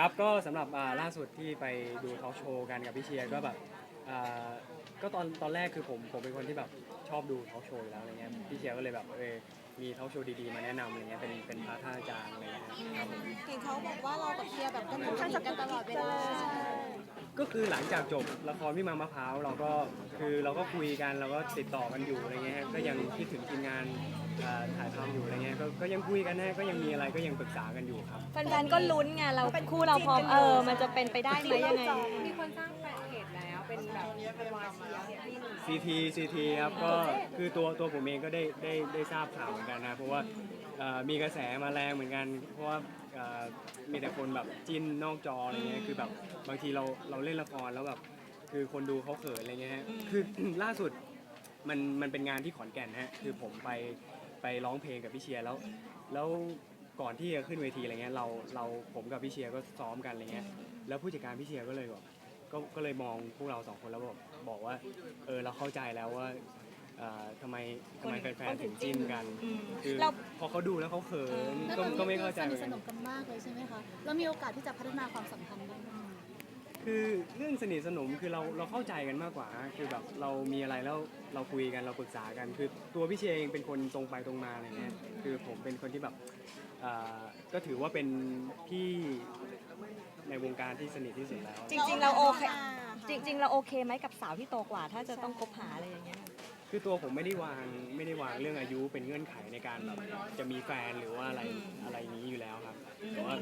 บ ครับก็สำหรับอ่าล่าสุดที่ไปดูทอล์กโชว์กันกับพี่เชียร์ก็แบบอ่าก็ตอนตอนแรกคือผมผมเป็นคนที่แบบชอบดูทอล์กโชว์อยู่แล้วอะไรเงี้ยพี่เชียร์ก็เลยแบบเออมีทอล์กโชว์ดีๆมาแนะนำอะไรเงี้ยเป็นเป็นพระท่านอาจารย์อะไรเงี้ยครับผม เห็นเขาบอกว่าเรากับเชียร์แบบกันค่อนข้างจะกันตลอดเวลา ก็คือหลังจากจบละครพี่มามะพร้าวเราก็คือเราก็คุยกันเราก็ติดต่อกันอยู่อะไรเงี้ยฮะก็ยังคิดถึงทีมงานอ่าถ่ายทำอยู่อะไรเงี้ยก็ก็ยังคุยกันนะก็ยังมีอะไรก็ยังปรึกษากันอยู่ครับ แฟนๆก็ลุ้นไงเราคู่เราพร้อมเออ มันจะเป็นไปได้ไหมยังไง มีคนสร้างแฟนเพจแล้วเป็นแบบเป็นวาเชียร์ที่หนึ่งซีทีซีทีครับก็คือตัวตัวผมเองก็ได้ได้ได้ทราบข่าวเหมือนกันนะเพราะว่าเอ่อมีกระแสมาแรงเหมือนกัน เพราะว่า เอ่อมีแต่คนแบบจิ้นนอกจออะไรเงี้ยคือแบบบางทีเราเราเล่นละครแล้วแบบคือคนดูเขาเขินอะไรเงี้ยฮะคือ ล่าสุดมันมันเป็นงานที่ขอนแก่นฮะคือผมไปไปร้องเพลงกับพี่เชียร์แล้ว แล้วก่อนที่จะขึ้นเวทีอะไรเงี้ยเราเราผมกับพี่เชียร์ก็ซ้อมกันอะไรเงี้ยแล้วผู้จัดการพี่เชียร์ก็เลยบอกก็ก็เลยมองพวกเราสองคนแล้วบอกบอกว่าเออเราเข้าใจแล้วว่า อ่อทำไมทำไมแฟนๆถึงจิ้นกันคือเรา พอเขาดูแล้วเขาเขินแล้วก็ตอนนี้ก็ไม่เข้าใจสเหมืนิอทนสกัน นมกันมากเลยใช่ไหมคะแล้วมีโอกาสที่จะพัฒนาความสัมพันธ์ได้ไหมคือเรื่องสนิทสนมคือเราเราเข้าใจกันมากกว่าคือแบบเรามีอะไรแล้วเราคุยกันเราปรึกษากัน คือตัวพี่เชยเองเป็นคนตรงไปตรงมาอะไรเงี้ยคือผมเป็นคนที่แบบอ่าก็ถือว่าเป็นพี่ในวงการที่สนิทที่สุดแล้ว จริงๆเราโอเค จริง ๆ เราโอเคไหมกับสาวที่โตกว่า ถ้าจะต้องคบหาอะไรอย่างเงี้ย คือตัวผมไม่ได้วางไม่ได้วางเรื่องอายุเป็นเงื่อนไขในการแบบจะมีแฟนหรือว่าอะไรอะไรนี้อยู่แล้วครับแต่ว่า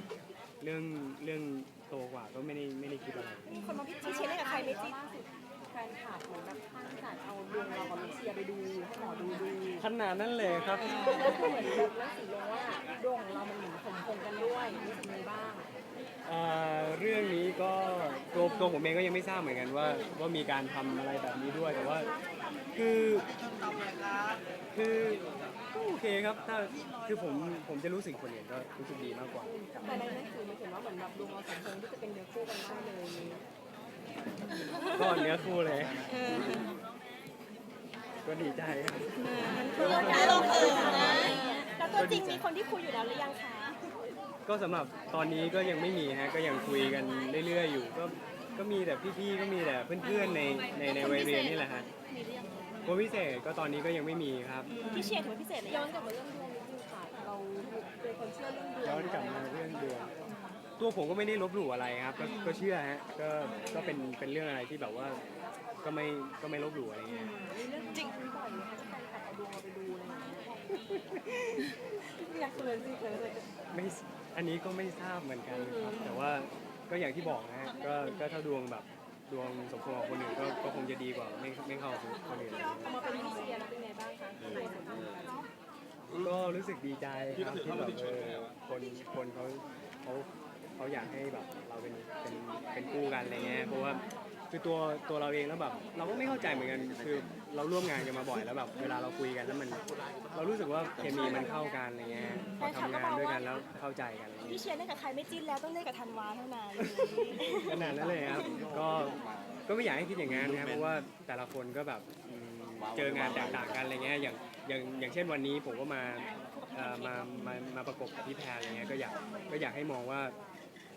เรื่องเรื่องโตกว่าก็ไม่ได้ไม่ได้คิดอะไรคนมาพี่เชียร์เล่นกับใครไม่จิ้นแฟ นคลับเหมือนแบบท่านศาสตร์เอาดวงเรากับพี่เชียร์ไปดูให้หมอดูดูขนาดนั้นเลยครับ แล้วคือเหมือนแบบแล้วสีลงว่าดวงของเรามันเหมือนสมพงษ์กันด้วยรู้สึกไงบ้างเอ่อเรื่องนี้ก็ตัวตัวผมเองก็ยังไม่ทราบเหมือนกันว่าว่ามีการทำอะไรแบบนี้ด้วยแต่ว่า คือคือก็โอเคครับถ้าคือผมผมจะรู้สึกคนอื่นก็รู้สึกดีมากกว่า แต่ในหนังสือมันเขียนว่าเหมือนแบบดวงเราสมพงษ์ที่จะเป็นเนื้อคู่กันได้เลย ก็เนื้อคู่เลยก็ดีใจครับ เราเขินนะแล้วตัวจริงมีคนที่คุยอยู่แล้วหรือยังคะก็สำหรับตอนนี้ก็ยังไม่มีฮะ ก็ยังคุยกันเรื่อยๆอยู่ ก็ ก็มีแต่พี่ๆ ก็มีแต่เพื่อนๆ ใน ในในวัยเรียนนี่แหละฮะคนพิเศษก็ตอนนี้ก็ยังไม่มีครับ พี่เชียร์ถือว่าพิเศษเลยย้อนกลับมาเรื่องดวงนิดนึงค่ะเราเป็นคนเชื่อเรื่องดวงย้อนกลับมาเรื่องดวง ตัวผมก็ไม่ได้ลบหลู่อะไรครับก็ก็เชื่อฮะก็ก็เป็นเป็นเรื่องอะไรที่แบบว่าก็ไม่ก็ไม่ลบหลู่อะไรเงี้ยจริงบ่อยไหมคะที่แฟนคลับเอาดวงเราไปดูอะไรอย่างเงี้ยอยากเลยสิเลยเลยไม่อันนี้ก็ไม่ทราบเหมือนกันครับ แต่ว่าก็อย่างที่บอกนะฮะก็ก็ถ้าดวงแบบดวงสมพงษ์กับคนอื่นก็ก็คงจะดีกว่าไม่ไม่เข้ากับคนอื่นอะไรเงี้ยเอามาเป็นพี่เชียร์แล้วเป็นไงบ้างคะใครสนใจกันก็รู้สึกดีใจครับที่แบบเออคนคนเขาเขา เขาอยากให้แบบเราเป็นเป็นเป็นคู่กันอะไรเงี้ยเพราะว่าคือตัวตัวเราเองแล้วแบบเราก็ไม่เข้าใจเหมือนกันคือเราร่วมงานกันมาบ่อยแล้วแบบเวลาเราคุยกันแล้วมันเรารู้สึกว่าเคมีมันเข้ากันอะไรเงี้ยพอทำงานด้วยกันแล้วเข้าใจกันอะไรพี่เงี้ยเชียร์เล่นกับใครไม่จิ้นแล้วต้องเล่นกับธันวาเท่านั้นขนาดนั้นเลยครับก็ก็ไม่อยากให้คิดอย่างนั้นนะครับเพราะว่าแต่ละคนก็แบบอืมเจองานแตกต่างกันอะไรเงี้ยอย่างอย่างอย่างเช่นวันนี้ผมก็มาเอ่อมามามาประกบกับพี่แพรอะไรเงี้ยก็อยากก็อยากให้มองว่า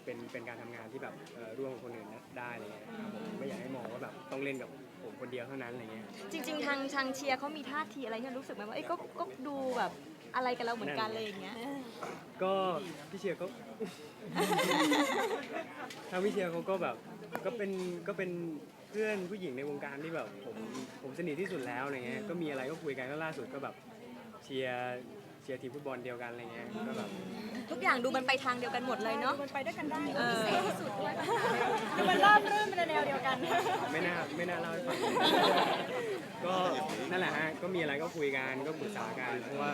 เป็นเป็นการทำงานที่แบบเอ่อร่วมกับคนอื่นได้อะไรเงี้ยครับผมไม่อยากให้มองว่าแบบต้องเล่นกับผมคนเดียวเท่านั้นอะไรเงี้ย จริง ๆ ทางทางเชียร์เขามีท่าทีอะไรที่เรารู้สึกไหมว่าเอ้ยก็ก็ดูแบบอะไรกันเราเหมือนกันเลยอย่างเงี้ย ก็พี่เชียร์ก็ ทางพี่เชียร์เขาก็แบบก็เป็นก็เป็นเพื่อนผู้หญิงในวงการที่แบบผมผมสนิทที่สุดแล้วอะไรเงี้ยก็มีอะไรก็คุยกันก็ล่าสุดก็แบบเชียร์ เชียร์ทีมฟุตบอลเดียวกันอะไรเงี้ยก็แบบทุกอย่างดูมันไปทางเดียวกันหมดเลยเนาะมันไปด้วยกันได้เออพิเศษที่สุดด้วยคือมันเริ่มรื่นไปในแนวเดียวกัน ไม่น่าไม่น่าเล่าให้ฟังก็นั่นแหละฮะก็มีอะไรก็คุยกันก็ปรึกษากันเพราะว่า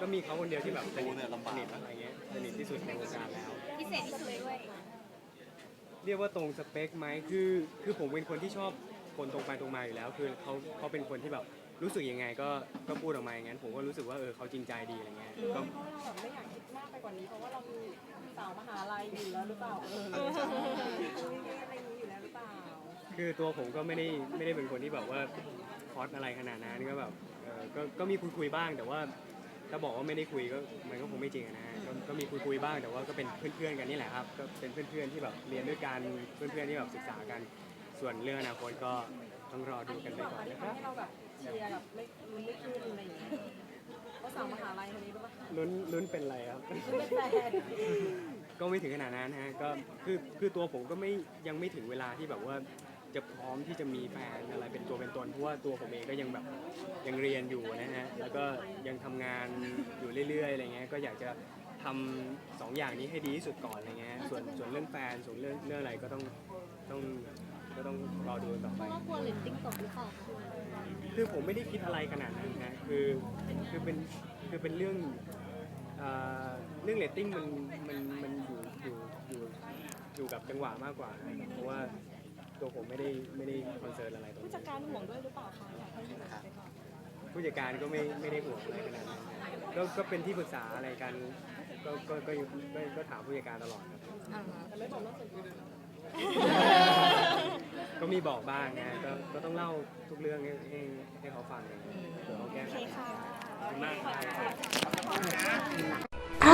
ก็มีเขาคนเดียวที่แบบสนิทสนิทอะไรเงี้ยสนิทที่สุดในวงการแล้ว พิเศษที่สุดด้วยเรียกว่าตรงสเปคไหมคือ คือผมเป็นคนที่ชอบคนตรงไปตรงมาอยู่แล้ว คือเขาเขาเป็นคนที่แบบ รู้สึกยังไงก็ก็พูดออกมาอย่างนั้นผมก็รู้สึกว่าเออเขาจริงใจดีอะไรเงี้ยหรือก็ว่าเพราะเราแบบไม่อยากคิดมากไปกว่านี้เพราะว่าเรามีสาวมหาลัยอยู่แล้วหรือเปล่าเอออะไรอย่างนี้อยู่แล้วหรือเปล่าคือตัวผมก็ไม่ได้ไม่ได้เป็นคนที่แบบว่าฮอตอะไรขนาดนั้นก็แบบเออก็ก็มีคุยคุยๆบ้าง แต่ว่าถ้าบอกว่าไม่ได้คุยก็มันก็คงไม่จริงอะนะฮะก็ก็มีคุยคุยๆบ้างแต่ว่าก็เป็นเพื่อนๆกันนี่แหละครับก็เป็นเพื่อนๆที่แบบเรียนด้วยกันเพื่อนๆที่แบบศึกษากันส่วนเรื่องอนาคตก็ต้องรอดูกันไปก่อนก่อนที่นะคทำรับให้เราแบบ เชียร์แบบไม่ลุ้นไม่ขึ้นอะไรอย่างเงี้ยเพราะสาวมหาลัยคนนี้รู้ปะลุ้นลุ้นเป็นอะไรครับ เป็นแฟนก็ไม่ถึงขนาดนั้นฮะก็คือคือตัวผมก็ไม่ยังไม่ถึงเวลาที่แบบว่าจะพร้อมที่จะมีแฟนอะไรเป็นตัวเป็นตนเพราะว่าตัวผมเองก็ยังแบบยังเรียนอยู่นะฮะแล้วก็ยังทำงานอยู่เรื่อยๆอะไรเงี้ยก็อยากจะทำสองอย่างนี้ให้ดีที่สุดก่อนอะไรเงี้ยส่วนส่วนเรื่องแฟนส่วนเรื่องเรื่องอะไรก็ต้องต้องก็ต้องรอดูกันต่อไปกลัวเลตติ้งตกหรือเปล่า คือผมไม่ได้คิดอะไรขนาดนั้นนะคือคือเป็นคือเป็นเรื่องเอ่อเรื่องเรตติ้งมันมันมันอยู่อยู่อยู่อยู่กับจังหวะมากกว่านะครับเพราะว่าตัวผมไม่ได้ไม่ได้คอนเซิร์นอะไรตรงผู้นี้จัดการห่วงด้วยหรือเปล่าคะอยากให้อยู่ไปก่อนผู้จัดการก็ไม่ไม่ได้ห่วงอะไรขนาดนั้นก็ก็เป็นที่ปรึกษาอะไรกันก็ก็ก็อยู่ก็ก็ถามผู้จัดการตลอดครับแต่ไม่บอกเรื่องส่วนตัว ก็มีบอกบ้างนะก็ก็ต้องเล่าทุกเรื่องให้ให้ให้เขาฟังเลยเดี๋ยวเขาแก้ไขขอบคุณมากครับเพราะ